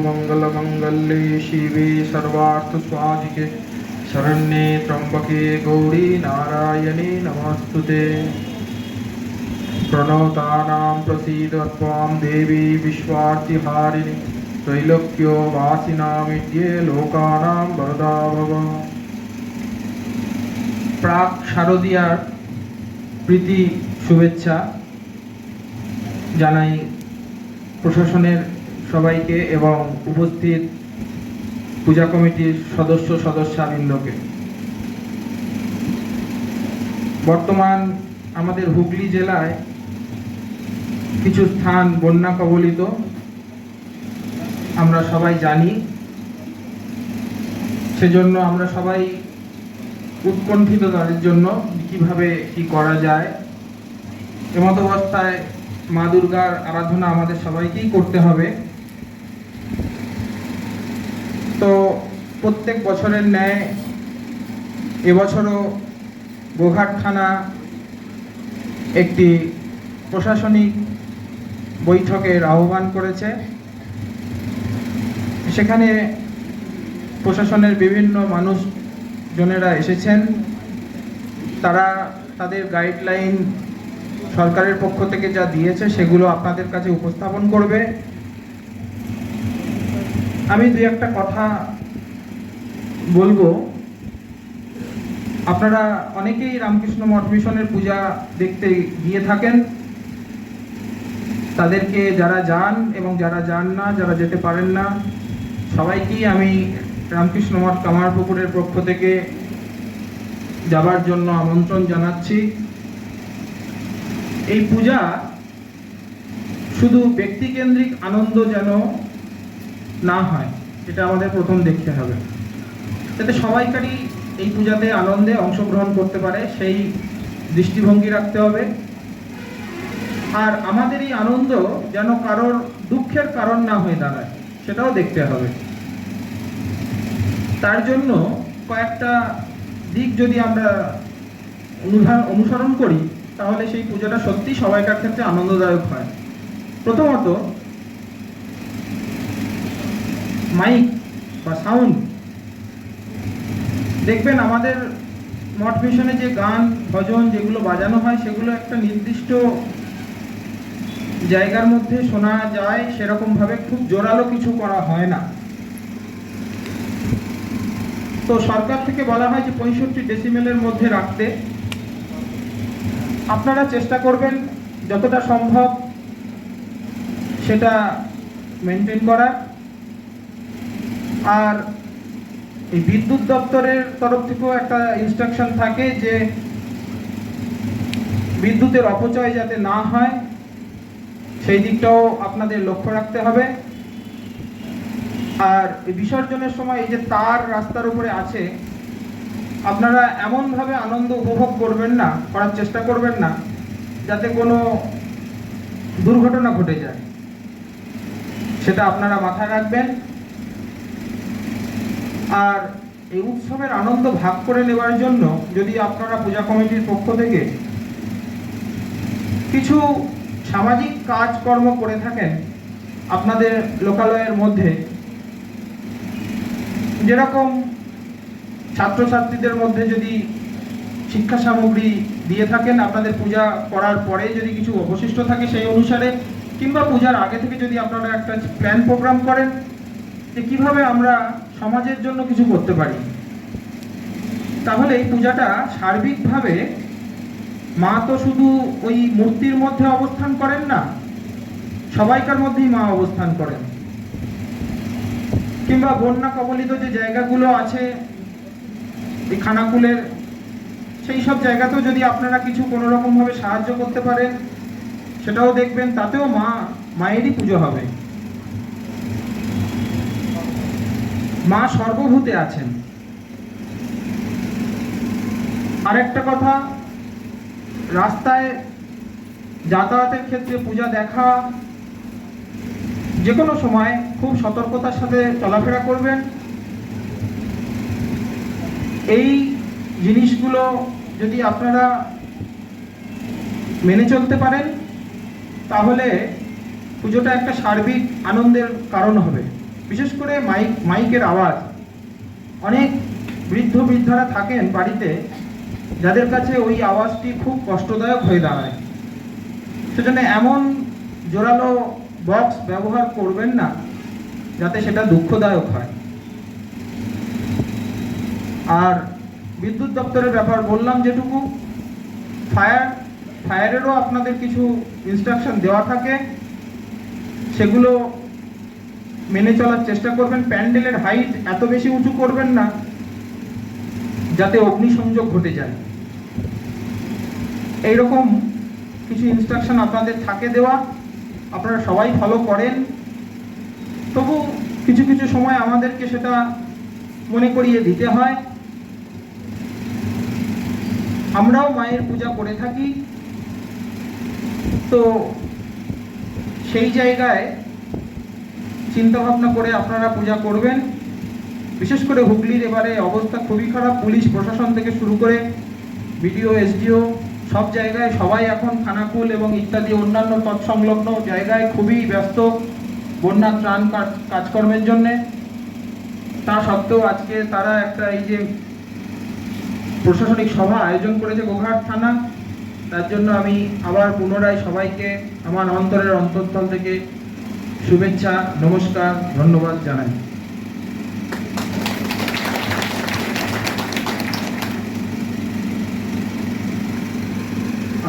सर्वमङ्गलमङ्गल्ये शिवे सर्वार्थस्वाधिके शरण्ये त्र्यम्बके गौरी नारायणे नमस्तु ते प्रणतानां प्रसीद त्वां देवी विश्वार्तिहारिणि त्रैलोक्यो वासिनामिड्ये লোকানাং বরদা ভব প্রাক শারদীয়ার প্রীতি শুভেচ্ছা জানাই প্রশাসনের সবাইকে এবং উপস্থিত পূজা কমিটির সদস্য সদস্যবৃন্দকে। বর্তমান আমাদের হুগলি জেলায় কিছু স্থান বন্যা কবলিত। আমরা সবাই জানি। সেজন্য আমরা সবাই উৎকণ্ঠিত তাদের জন্য কীভাবে কি করা যায়। এমত অবস্থায় মা দুর্গার আরাধনা আমাদের সবাইকেই করতে হবে। তো প্রত্যেক বছরের ন্যায় এবছরও গোঘাট থানা একটি প্রশাসনিক বৈঠকের আহ্বান করেছে। সেখানে প্রশাসনের বিভিন্ন মানুষজনেরা এসেছেন। তারা তাদের গাইডলাইন সরকারের পক্ষ থেকে যা দিয়েছে সেগুলো আপনাদের কাছে উপস্থাপন করবে। আমি দুই একটা কথা বলব। আপনারা অনেকেই রামকৃষ্ণ মঠ মিশনের পূজা দেখতে গিয়ে থাকেন। তাদেরকে যারা যান এবং যারা যান না, যারা যেতে পারেন না সবাইকেই আমি রামকৃষ্ণ মঠ কামারপুকুরের পক্ষ থেকে যাবার জন্য আমন্ত্রণ জানাচ্ছি। এই পূজা শুধু ব্যক্তিকেন্দ্রিক আনন্দ যেন না হয়, এটা আমাদের প্রথম দেখতে হবে। যাতে সবাইকারই এই পূজাতে আনন্দে অংশগ্রহণ করতে পারে, সেই দৃষ্টিভঙ্গি রাখতে হবে। আর আমাদের এই আনন্দ যেন কারোর দুঃখের কারণ না হয়ে দাঁড়ায়, সেটাও দেখতে হবে। তার জন্য কয়েকটা দিক যদি আমরা অনুসরণ করি, তাহলে সেই পুজোটা সত্যি সবাইকার ক্ষেত্রে আনন্দদায়ক হয়। প্রথমত মাইক বা সাউন্ড দেখবেন আমাদের মঠ মিশনে যে গান, ভজন যেগুলো বাজানো হয়, সেগুলো একটা নির্দিষ্ট জায়গার মধ্যে শোনা যায় সেরকম ভাবে খুব জোরালো কিছু করা হয় না। তো সরকার থেকে বলা হয় যে পঁয়ষট্টি ডেসিমেলের মধ্যে রাখতে। আপনারা চেষ্টা করবেন যতটা সম্ভব সেটা মেনটেন করার। আর এই বিদ্যুৎ দপ্তরের তরফ থেকেও একটা ইনস্ট্রাকশন থাকে যে বিদ্যুতের অপচয় যাতে না হয়, সেই দিকটাও আপনাদের লক্ষ্য রাখতে হবে। আর বিসর্জনের সময় এই যে তার রাস্তার উপরে আছে, আপনারা এমনভাবে আনন্দ উপভোগ করবেন না, করার চেষ্টা করবেন না, যাতে কোনো দুর্ঘটনা ঘটে যায়। সেটা আপনারা মাথায় রাখবেন। আর এই উৎসবের আনন্দ ভাগ করে নেওয়ার জন্য যদি আপনারা পূজা কমিটির পক্ষ থেকে কিছু সামাজিক কাজকর্ম করে থাকেন আপনাদের লোকালয়ের মধ্যে, যেরকম ছাত্রছাত্রীদের মধ্যে যদি শিক্ষা সামগ্রী দিয়ে থাকেন, আপনাদের পূজা করার পরে যদি কিছু অবশিষ্ট থাকে সেই অনুসারে, কিংবা পূজার আগে থেকে যদি আপনারা একটা প্ল্যান প্রোগ্রাম করেন যে কীভাবে আমরা সমাজের জন্য কিছু করতে পারি। তাহলে এই পূজাটা সার্বিকভাবে মা তো শুধু ওই মূর্তির মধ্যে অবস্থান করেন না, সবাইকার মধ্যেই মা অবস্থান করেন। কিংবা বন্যা কবলিত যে জায়গাগুলো আছে, এই খানাকুলের, সেই সব জায়গাতেও যদি আপনারা কিছু কোনো রকমভাবে সাহায্য করতে পারেন, সেটাও দেখবেন, তাতেও মা, মায়েরই পুজো হবে। মা সর্বভূতে আছেন। আরেকটা কথা, রাস্তায় যাতায়াতের ক্ষেত্রে পূজা দেখা, যে কোনো সময় খুব সতর্কতার সাথে চলাফেরা করবেন। এই জিনিসগুলো যদি আপনারা মেনে চলতে পারেন, তাহলে পুজোটা একটা সার্বিক আনন্দের কারণ হবে। বিশেষ করে মাইক, মাইকের আওয়াজ। অনেক বৃদ্ধ বৃদ্ধারা থাকেন বাড়িতে, যাদের কাছে ওই আওয়াজটি খুব কষ্টদায়ক হয়ে দাঁড়ায়। সেজন্য এমন জোরালো বক্স ব্যবহার করবেন না, যাতে সেটা দুঃখদায়ক হয়। আর বিদ্যুৎ দপ্তরের ব্যাপার বললাম যেটুকু, ফায়ার, ফায়ারেরও আপনাদের কিছু ইনস্ট্রাকশন দেওয়া থাকে। সেগুলো মেনে চলার চেষ্টা করবেন। প্যান্ডেলের হাইট এত বেশি উঁচু করবেন না, যাতে অগ্নিসংযোগ ঘটে যায়। এইরকম কিছু ইনস্ট্রাকশন আপনাদের থাকে দেওয়া। আপনারা সবাই ফলো করেন। তবু কিছু কিছু সময় আমাদেরকে সেটা মনে করিয়ে দিতে হয়। আমরাও মায়ের পূজা করে থাকি। তো সেই জায়গায় চিন্তা ভাবনা করে আপনারা পূজা করবেন। বিশেষ করে হুগলির এবারে অবস্থা খুবই খারাপ। পুলিশ, প্রশাসন থেকে শুরু করে বিডিও, এসডিও সব জায়গায় সবাই এখন খানাকুল এবং ইত্যাদি অন্যান্য তৎসংলগ্ন জায়গায় খুবই ব্যস্ত বন্যা ত্রাণ কাজ- কাজকর্মের জন্যে। তা সত্ত্বেও আজকে তারা একটা এই যে প্রশাসনিক সভা আয়োজন করেছে গোঘাট থানা, তার জন্য আমি আবার পুনরায় সবাইকে আমার অন্তরের অন্তঃস্থল থেকে শুভেচ্ছা, নমস্কার, ধন্যবাদ জানাই।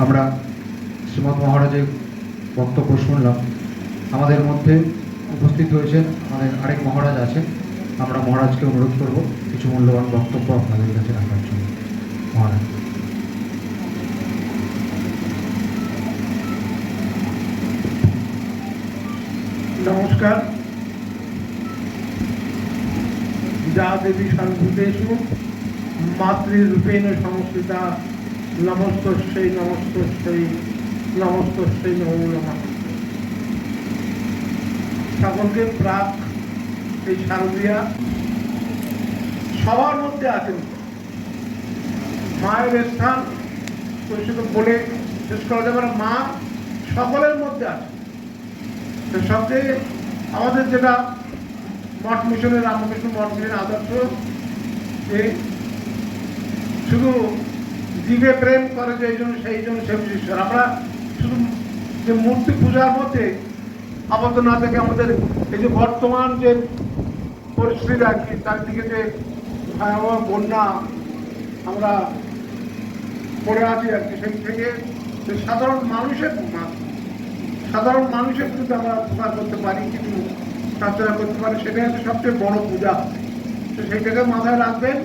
আমরা শ্রীমৎ মহারাজের বক্তব্য শুনলাম। আমাদের মধ্যে উপস্থিত হয়েছেন আমাদের আরেক মহারাজ আছেন। আমরা মহারাজকে অনুরোধ করব, কিছু মূল্যবান বক্তব্য আপনাদের কাছে রাখার জন্য। মহারাজ। নমস্কার। যা দেবী সর্বভূতেষু মাতৃরূপেণ সংস্থিতা নমস্তস্যৈ নমস্তস্যৈ নমস্তস্যৈ নমো নমঃ। সকলকে প্রাক এই শারদীয়া সবার মধ্যে আছেন। মায়ের স্থান শুধু বলে শেষ করা যাবে মা সকলের মধ্যে আছে সবচেয়ে আমাদের যেটা মঠ মিশনের, রামকৃষ্ণ মঠ মিশনের আদর্শ, যে শুধু জীবে প্রেম করে যে জন্য, সেই জন্য সে ঈশ্বর আমরা শুধু যে মূর্তি পূজার মধ্যে আবদ্ধ না থেকে আমাদের এই যে বর্তমান যে পরিস্থিতি আর কি চারদিকে যে ভয়াবহ বন্যা আমরা পড়ে আছি আর কি, সেই থেকে সাধারণ মানুষের সাধারণ মানুষের যদি আমরা উপকার করতে পারি কিছু প্রার্থনা করতে পারি, সেটাই হচ্ছে সবচেয়ে বড় পূজা। তো সেইটাকে মাথায় রাখবেন,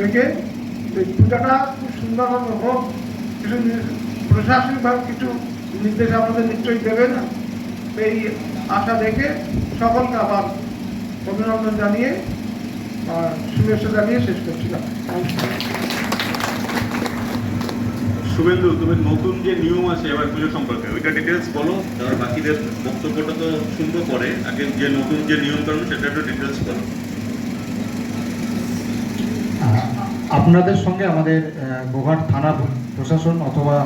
রেখে পূজাটা খুব সুন্দরভাবে হোক, কিছু প্রশাসনিকভাবে কিছু নির্দেশ আমাদের নিশ্চয়ই দেবে না। এই আশা দেখে সকলকে আবার অভিনন্দন জানিয়ে, আর শুভেচ্ছা জানিয়ে শেষ করছিলাম শুভেন্দু, তুমি নতুন যে নিয়ম আছে এবার পুজো সম্পর্কে, ওইটা ডিটেলস বলো। তারপর বাকিদের বক্তব্যটা তো শুনব পরে, আগে যে নতুন যে নিয়ম কানুন সেটা একটু ডিটেলস বলো। আপনাদের সঙ্গে আমাদের গোঘাট থানা প্রশাসন অথবা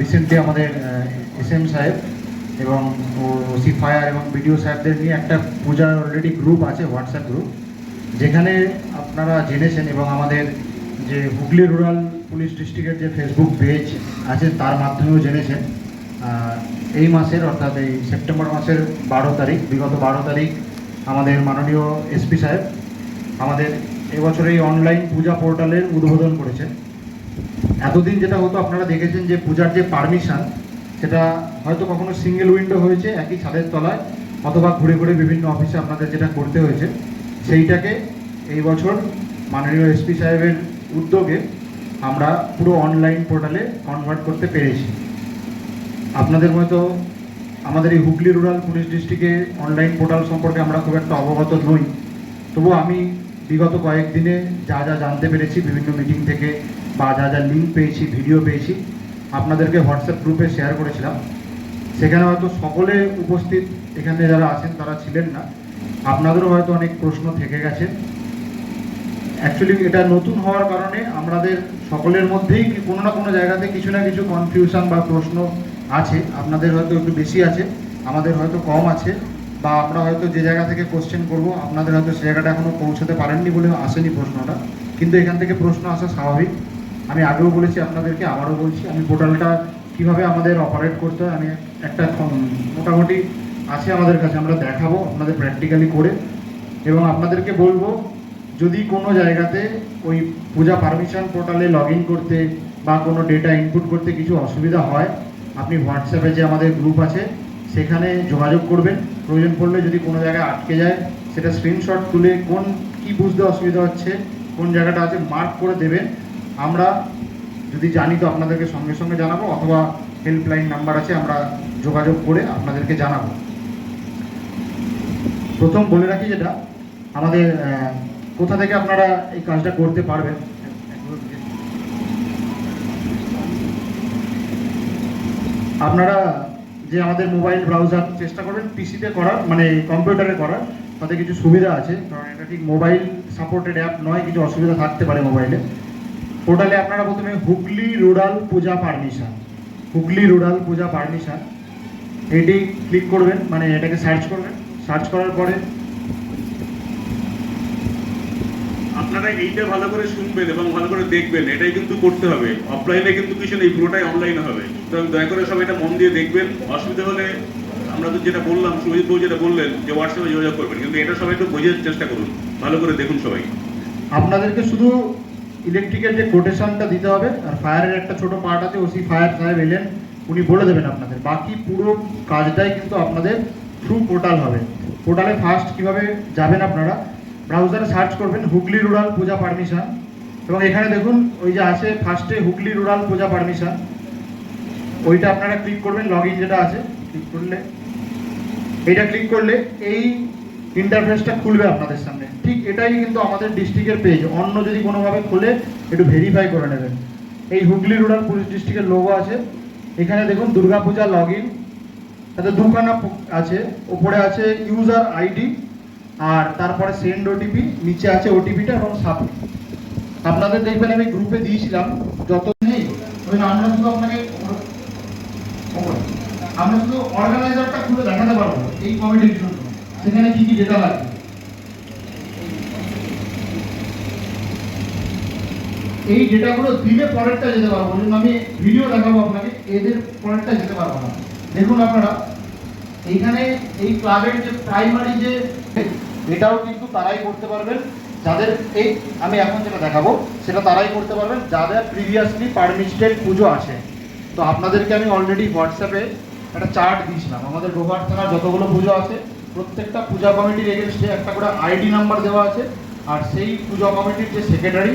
রিসেন্টলি আমাদের এস এম সাহেব এবং ওসি ফায়ার এবং বিডিও সাহেবদের নিয়ে একটা পূজার অলরেডি গ্রুপ আছে হোয়াটসঅ্যাপ গ্রুপ যেখানে আপনারা জেনেছেন এবং আমাদের যে হুগলি রুরাল পুলিশ ডিস্ট্রিক্টের যে ফেসবুক পেজ আছে, তার মাধ্যমেও জেনেছেন। এই মাসের অর্থাৎ এই সেপ্টেম্বর মাসের বারো তারিখ, বিগত বারো তারিখ আমাদের মাননীয় এসপি সাহেব আমাদের এবছর এই অনলাইন পূজা পোর্টালের উদ্বোধন করেছেন। এতদিন যেটা হতো, আপনারা দেখেছেন যে পূজার যে পারমিশন সেটা হয়তো কখনো সিঙ্গেল উইন্ডো হয়েছে, একই ছাদের তলায়, অথবা ঘুরে ঘুরে বিভিন্ন অফিসে আপনাদের যেটা করতে হয়েছে, সেইটাকে এই বছর মাননীয় এসপি সাহেবের উদ্যোগে আমরা পুরো অনলাইন পোর্টালে কনভার্ট করতে পেরেছি। আপনাদের মতো আমাদের এই হুগলি রুরাল পুলিশ ডিস্ট্রিক্টে অনলাইন পোর্টাল সম্পর্কে আমরা খুব একটা অবগত নই। তবু আমি বিগত কয়েকদিনে যা যা জানতে পেরেছি, বিভিন্ন মিটিং থেকে বা যা যা লিঙ্ক পেয়েছি ভিডিও পেয়েছি, আপনাদেরকে হোয়াটসঅ্যাপ গ্রুপে শেয়ার করেছিলাম। সেখানে হয়তো সকলে উপস্থিত, এখানে যারা আছেন তারা ছিলেন না। আপনাদেরও হয়তো অনেক প্রশ্ন থেকে গেছে। অ্যাকচুয়ালি এটা নতুন হওয়ার কারণে আমাদের সকলের মধ্যেই কোনো না কোনো জায়গাতে কিছু না কিছু কনফিউশন বা প্রশ্ন আছে। আপনাদের হয়তো একটু বেশি আছে, আমাদের হয়তো কম আছে, বা আমরা হয়তো যে জায়গা থেকে কোশ্চেন করব, আপনাদের হয়তো সে জায়গাটা এখনও পৌঁছাতে পারেননি বলে আসেনি প্রশ্নটা। কিন্তু এখান থেকে প্রশ্ন আসা স্বাভাবিক। আমি আগেও বলেছি আপনাদেরকে, আবারও বলছি, আমি পোর্টালটা কীভাবে আমাদের অপারেট করতে হয়, আমি একটা মোটামুটি আছে আমাদের কাছে, আমরা দেখাবো আপনাদের প্র্যাকটিক্যালি করে। এবং আপনাদেরকে বলব যদি কোনো জায়গাতে ওই পূজা পারমিশন পোর্টালে লগ করতে বা কোনো ডেটা ইনপুট করতে কিছু অসুবিধা হয়, আপনি হোয়াটসঅ্যাপে যে আমাদের গ্রুপ আছে, সেখানে যোগাযোগ করবেন। প্রয়োজন পড়লে যদি কোনো জায়গায় আটকে যায়, সেটা স্ক্রিনশট তুলে কোন কি বুঝতে অসুবিধা হচ্ছে, কোন জায়গাটা আছে মার্ক করে দেবেন। আমরা যদি জানি তো আপনাদেরকে সঙ্গে সঙ্গে জানাব, অথবা হেল্পলাইন নাম্বার আছে, আমরা যোগাযোগ করে আপনাদেরকে জানাব। প্রথম বলে রাখি যেটা, আমাদের কোথা থেকে আপনারা এই কাজটা করতে পারবেন? আপনারা যে আমাদের মোবাইল ব্রাউজার চেষ্টা করবেন, পিসিতে করার মানে কম্পিউটারে করার তাতে কিছু সুবিধা আছে, কারণ এটা ঠিক মোবাইল সাপোর্টেড অ্যাপ নয়, কিছু অসুবিধা থাকতে পারে মোবাইলে। পোর্টালে আপনারা প্রথমে Hooghly rural puja permission, Hooghly rural puja permission, এটি ক্লিক করবেন মানে এটাকে সার্চ করবেন। সার্চ করার পরে আপনারা এইটা ভালো করে শুনবেন এবং ভালো করে দেখবেন, এটাই কিন্তু করতে হবে। অফলাইনে কিন্তু কিছু নেই পুরোটাই অনলাইনে হবে। সুতরাং দয়া করে সবাই এটা মন দিয়ে দেখবেন। অসুবিধা হলে আমরা তো যেটা বললাম সুজিত বাবু যেটা বললেন যে হোয়াটসঅ্যাপে যোগাযোগ করবেন, কিন্তু এটা সবাই একটু বোঝার চেষ্টা করুন। ভালো করে দেখুন সবাই। আপনাদেরকে শুধু ইলেকট্রিকের যে কোটেশনটা দিতে হবে, আর ফায়ারের একটা ছোট পার্ট আছে, ওসি ফায়ার সাহেব এলেন, উনি বলে দেবেন আপনাদের। বাকি পুরো কাজটাই কিন্তু আপনাদের থ্রু পোর্টাল হবে। পোর্টালে ফার্স্ট কীভাবে যাবেন আপনারা? ব্রাউজারে সার্চ করবেন হুগলি রুরাল পূজা পারমিশন এবং এখানে দেখুন, ওই যে আছে ফার্স্টে হুগলি রুরাল পূজা পারমিশন ওইটা আপনারা ক্লিক করবেন লগ যেটা আছে ক্লিক করলে। এটা ক্লিক করলে এই ইন্টারফেসটা খুলবে আপনাদের সামনে। ঠিক এটাই কিন্তু আমাদের ডিস্ট্রিক্টের পেজ অন্য যদি কোনোভাবে খুলে, একটু ভেরিফাই করে নেবেন। এই হুগলি রুরাল পুলিশ ডিস্ট্রিক্টের লোগো আছে। এখানে দেখুন, দুর্গাপূজা লগ ইন তাতে দুখানা আছে। ওপরে আছে ইউজার আইডি আর তারপরে সেন্ড ওটিপি নিচে আছে ওটিপিটা এবং সাবমিট আপনাদের দেখবেন আমি গ্রুপে দিয়েছিলাম যত নেই আমরা শুধু আপনাকে। আমরা শুধু অর্গানাইজারটা খুলে দেখাতে পারব এই কমিটির জন্য। সেখানে কি কি ডেটা লাগবে? এই ডেটাগুলো দিলে পরেরটা যেতে পারব। জন্য আমি ভিডিও দেখাবো আপনাকে, এদের পরেরটা যেতে পারব না। দেখুন আপনারা, এইখানে এই ক্লাবের যে প্রাইমারি যে এটাও কিন্তু তারাই করতে পারবেন। যাদের এই, আমি এখন যেটা দেখাবো, সেটা তারাই করতে পারবেন। যাদের প্রিভিয়াসলি পারমিটেড পুজো আছে। তো আপনাদেরকে আমি অলরেডি হোয়াটসঅ্যাপে একটা চার্ট দিয়েছিলাম। আমাদের রোভার থানার যতগুলো পুজো আছে, প্রত্যেকটা পূজা কমিটির এগেনস্টে একটা করে আইডি নাম্বার দেওয়া আছে। আর সেই পূজা কমিটির যে সেক্রেটারি